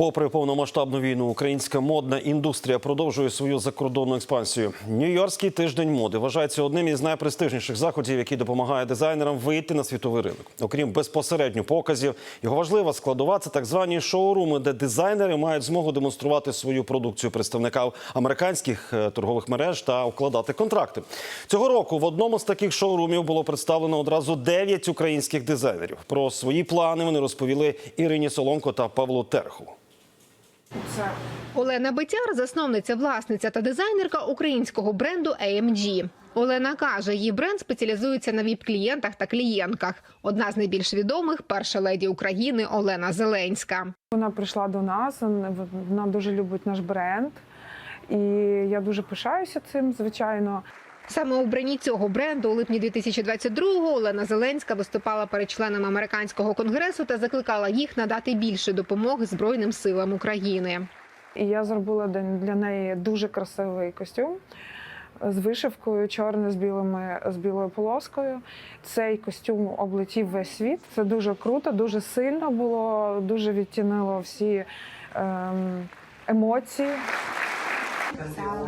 Попри повномасштабну війну, українська модна індустрія продовжує свою закордонну експансію. Нью-Йоркський тиждень моди вважається одним із найпрестижніших заходів, який допомагає дизайнерам вийти на світовий ринок. Окрім безпосередньо показів, його важлива складова це так звані шоуруми, де дизайнери мають змогу демонструвати свою продукцію представникам американських е, торгових мереж та укладати контракти. Цього року в одному з таких шоурумів було представлено одразу 9 українських дизайнерів. Про свої плани вони розповіли Ірині Соломко та Павлу Терхову. Олена Битяр, засновниця, власниця та дизайнерка українського бренду AMG. Олена каже, її бренд спеціалізується на віп-клієнтах та клієнтках. Одна з найбільш відомих перша леді України Олена Зеленська. Вона прийшла до нас, вона дуже любить наш бренд, і я дуже пишаюся цим, звичайно. Саме у бранні цього бренду у липні 2022-го Олена Зеленська виступала перед членами американського конгресу та закликала їх надати більше допомоги Збройним силам України. І я зробила для неї дуже красивий костюм з вишивкою, чорний з білими з білою полоскою. Цей костюм облетів весь світ. Це дуже круто, дуже сильно було, дуже відтінило всі ем, емоції.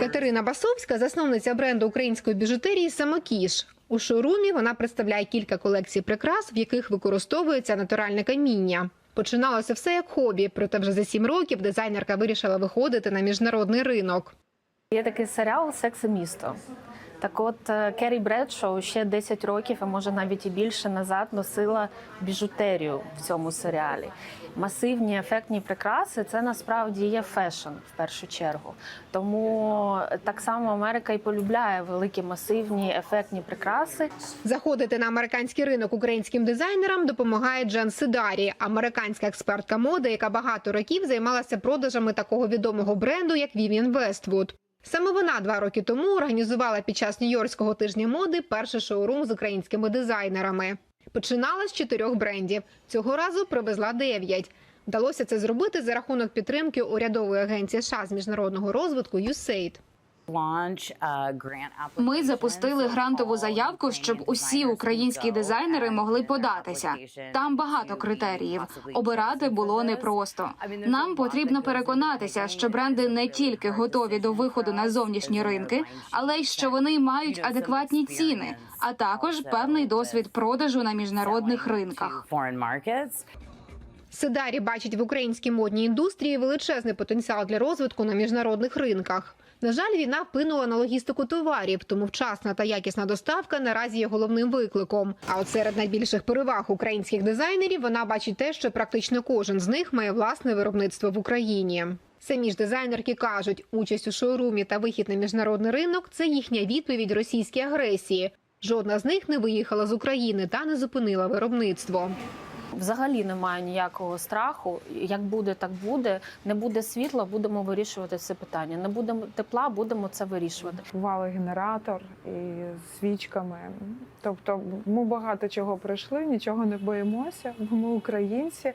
Катерина Басовська, засновниця бренду української біжутерії Самокіш. У шоурумі вона представляє кілька колекцій прикрас, в яких використовується натуральне каміння. Починалося все як хобі, проте вже за сім років дизайнерка вирішила виходити на міжнародний ринок. Є такий серіал Секс і місто. Так от е, Керрі Бредшоу ще 10 років, а може навіть і більше назад носила біжутерію в цьому серіалі. Масивні ефектні прикраси це насправді є фешн в першу чергу. Тому так само Америка і полюбляє великі масивні ефектні прикраси. Заходити на американський ринок українським дизайнерам допомагає Джен Сидарі, американська експертка моди, яка багато років займалася продажами такого відомого бренду, як Vivienne Westwood. Саме вона два роки тому організувала під час Нью-Йоркського тижня моди перший шоурум з українськими дизайнерами. Починала з чотирьох брендів. Цього разу привезла дев'ять. Вдалося це зробити за рахунок підтримки урядової агенції США з міжнародного розвитку USAID. Ми запустили грантову заявку, щоб усі українські дизайнери могли податися. Там багато критеріїв. Обирати було непросто. Нам потрібно переконатися, що бренди не тільки готові до виходу на зовнішні ринки, але й що вони мають адекватні ціни, а також певний досвід продажу на міжнародних ринках. Сидарі бачить в українській модній індустрії величезний потенціал для розвитку на міжнародних ринках. На жаль, війна вплинула на логістику товарів, тому вчасна та якісна доставка наразі є головним викликом. А от серед найбільших переваг українських дизайнерів вона бачить те, що практично кожен з них має власне виробництво в Україні. Самі ж дизайнерки кажуть, участь у шоурумі та вихід на міжнародний ринок це їхня відповідь російській агресії. Жодна з них не виїхала з України та не зупинила виробництво. Взагалі немає ніякого страху. Як буде, так буде. Не буде світла, будемо вирішувати це питання. Не буде тепла, будемо це вирішувати. Купували генератор і свічками. Тобто ми багато чого пройшли, нічого не боїмося, бо ми українці,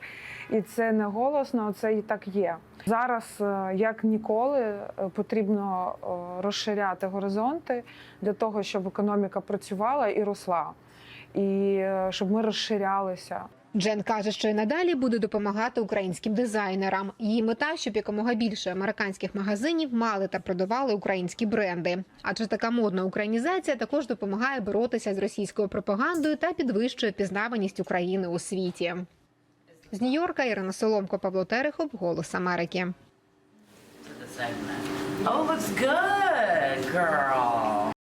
і це не голосно, це і так є. Зараз, е, як ніколи, е, потрібно е, розширяти горизонти для того, щоб економіка працювала і росла, і щоб ми розширялися. Джен каже, що й надалі буде допомагати українським дизайнерам. Її мета, щоб якомога більше американських магазинів мали та продавали українські бренди. Адже така модна українізація також допомагає боротися з російською пропагандою та підвищує пізнаваність України у світі. З Нью-Йорка Ірина Соломко, Павло Терехов, Голос Америки. Oh, looks good, girl.